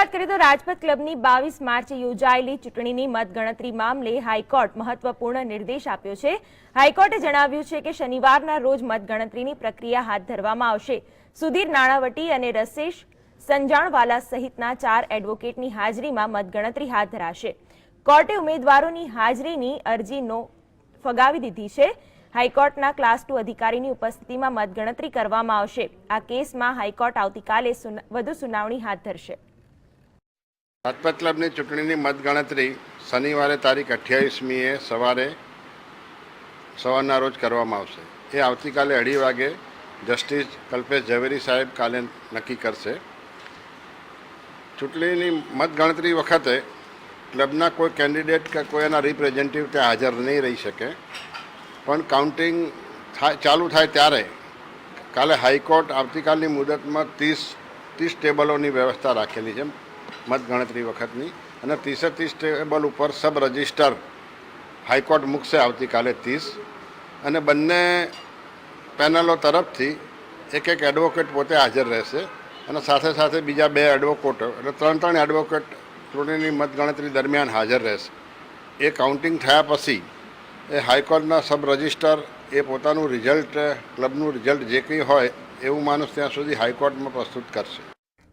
વાત કરીએ તો રાજપથ ક્લબની બાવીસ માર્ચે યોજાયેલી ચૂંટણીની મતગણતરી મામલે હાઈકોર્ટ મહત્વપૂર્ણ નિર્દેશ આપ્યો છે. હાઈકોર્ટે જણાવ્યું છે કે શનિવારના રોજ મતગણતરીની પ્રક્રિયા હાથ ધરવામાં આવશે. સુધીર નાણાવટી અને રસેશ સંજાણવાલા સહિતના ચાર એડવોકેટની હાજરીમાં મતગણતરી હાથ ધરાશે. કોર્ટે ઉમેદવારોની હાજરીની અરજીનો ફગાવી દીધી છે. હાઈકોર્ટના ક્લાસ ટુ અધિકારીની ઉપસ્થિતિમાં મતગણતરી કરવામાં આવશે. આ કેસમાં હાઈકોર્ટ આવતીકાલે વધુ સુનાવણી હાથ ધરશે. રાજપથ ક્લબની ચૂંટણીની મતગણતરી શનિવારે તારીખ અઠ્યાવીસમીએ સવારે સવારના રોજ કરવામાં આવશે. એ આવતીકાલે અઢી વાગે જસ્ટિસ કલ્પેશ ઝવેરી સાહેબ કાલે નક્કી કરશે. ચૂંટણીની મતગણતરી વખતે ક્લબના કોઈ કેન્ડિડેટ કે કોઈ એના રિપ્રેઝેન્ટેટિવ ત્યાં હાજર નહીં રહી શકે. પણ કાઉન્ટિંગ થાય, ચાલુ થાય ત્યારે કાલે હાઈકોર્ટ આવતીકાલની મુદતમાં ત્રીસ ત્રીસ ટેબલોની વ્યવસ્થા રાખેલી છે. મતગણતરી વખતની અને ત્રીસે ત્રીસ ટેબલ ઉપર સબ રજિસ્ટર હાઈકોર્ટ મૂકશે આવતીકાલે ત્રીસ. અને બંને પેનલો તરફથી એક એક એડવોકેટ પોતે હાજર રહેશે અને સાથે સાથે બીજા બે એડવોકેટો એટલે ત્રણ ત્રણ એડવોકેટ ચૂંટણીની મતગણતરી દરમિયાન હાજર રહેશે. એ કાઉન્ટિંગ થયા પછી એ હાઈકોર્ટના સબ રજિસ્ટર એ પોતાનું રિઝલ્ટ, ક્લબનું રિઝલ્ટ જે કંઈ હોય એવું માણસ ત્યાં સુધી હાઈકોર્ટમાં પ્રસ્તુત કરશે.